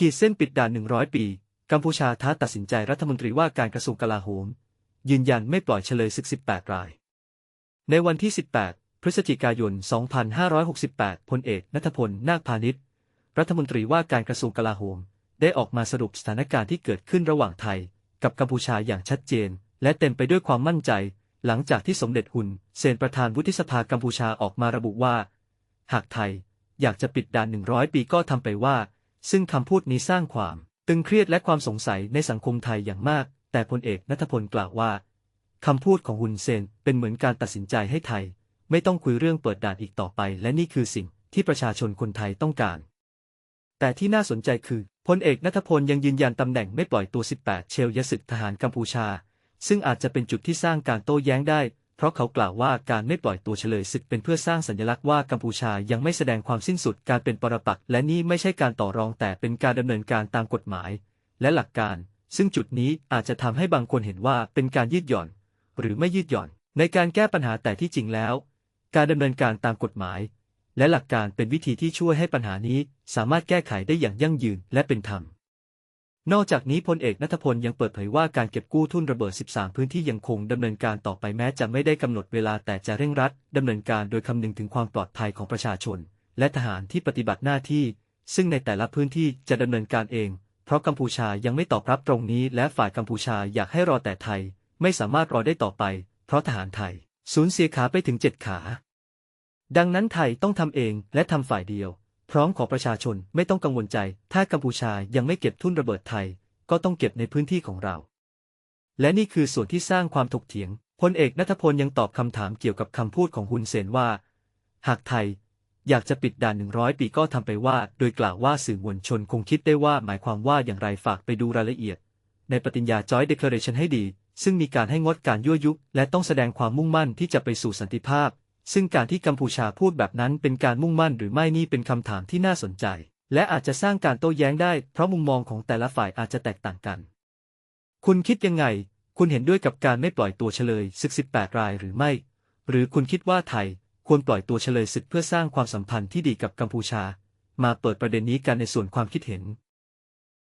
ขีดเส้นปิดด่าน100 ปี กัมพูชาท้าตัดสินใจรัฐมนตรีว่าการกระทรวงกลาโหม ยืนยันไม่ปล่อยเฉลยศึก 18 ราย ในวันที่ 18 พฤศจิกายน 2568 พลเอกนัทพล นาคพาณิชย์ รัฐมนตรีว่าการกระทรวงกลาโหม ได้ออกมาสรุปสถานการณ์ที่เกิดขึ้นระหว่างไทย กับกัมพูชาอย่างชัดเจน และเต็มไปด้วยความมั่นใจ หลังจากที่สมเด็จฮุนเซนประธานวุฒิสภากัมพูชาออกมาระบุว่า หากไทยอยากจะปิดด่าน 100 ปีก็ทำไปว่า ซึ่งคำพูดนี้สร้างความ ตึงเครียดและความสงสัยในสังคมไทยอย่างมาก แต่พลเอกนัทพลกล่าวว่าคำพูดของฮุนเซนเป็นเหมือนการตัดสินใจให้ไทย ไม่ต้องคุยเรื่องเปิดด่านอีกต่อไป และนี่คือสิ่งที่ประชาชนคนไทยต้องการ แต่ที่น่าสนใจคือพลเอกนัทพลยังยืนยันตำแหน่งไม่ปล่อยตัว 18 เชลยศึกทหารกัมพูชา ซึ่งอาจจะเป็นจุดที่สร้างการโต้แย้งได้ เพราะเขากล่าวว่าการไม่ปล่อยตัวเฉลยศึกเป็นเพื่อสร้างสัญลักษณ์ว่ากัมพูชายังไม่แสดงความสิ้นสุดการเป็นปรปักษ์และนี่ไม่ใช่การต่อรองแต่เป็นการดำเนินการตามกฎหมาย และหลักการ ซึ่งจุดนี้อาจจะทำให้บางคนเห็นว่าเป็นการยืดหย่อน หรือไม่ยืดหย่อน ในการแก้ปัญหาแต่ที่จริงแล้ว การดำเนินการตามกฎหมาย และหลักการเป็นวิธีที่ช่วยให้ปัญหานี้สามารถแก้ไขได้อย่างยั่งยืนและเป็นธรรม นอกจากนี้พลเอกนัทพลยังเปิดเผยว่าการเก็บกู้ทุนระเบิด 13 พื้นที่ยังคงดำเนินการต่อไปแม้จะไม่ได้กำหนดเวลาแต่จะเร่งรัดดำเนินการโดยคำนึงถึงความปลอดภัยของประชาชน และทหารที่ปฏิบัติหน้าที่ ซึ่งในแต่ละพื้นที่จะดำเนินการเอง เพราะกัมพูชายังไม่ตอบรับตรงนี้ และฝ่ายกัมพูชาอยากให้รอแต่ไทย ไม่สามารถรอได้ต่อไป เพราะทหารไทย สูญเสียขาไปถึงเจ็ดขา ดังนั้นไทยต้องทำเองและทำฝ่ายเดียว พร้อมขอประชาชนไม่ต้องกังวลใจ ถ้ากัมพูชายังไม่เก็บทุนระเบิดไทย ก็ต้องเก็บในพื้นที่ของเรา และนี่คือส่วนที่สร้างความถกเถียงพลเอกนัทพลยังตอบคำถามเกี่ยวกับคำพูดของฮุนเซนว่า หากไทยอยากจะปิดด่าน100ปีก็ทำไปว่า โดยกล่าวว่าสื่อมวลชนคงคิดได้ว่าหมายความว่าอย่างไรฝากไปดูรายละเอียด ในปฏิญญาจอยเดคลาเรชันให้ดี ซึ่งมีการให้งดการยั่วยุและต้องแสดงความมุ่งมั่นที่จะไปสู่สันติภาพ ซึ่งการที่กัมพูชาพูดแบบนั้นเป็นการมุ่งมั่นหรือไม่นี่เป็นคำถามที่น่าสนใจ และอาจจะสร้างการโต้แย้งได้เพราะมุมมองของแต่ละฝ่ายอาจจะแตกต่างกัน คุณคิดยังไง คุณเห็นด้วยกับการไม่ปล่อยตัวเฉลยศึก 18 รายหรือไม่ หรือคุณคิดว่าไทยควรปล่อยตัวเฉลยศึกเพื่อสร้างความสัมพันธ์ที่ดีกับกัมพูชา มาเปิดประเด็นนี้กันในส่วนความคิดเห็น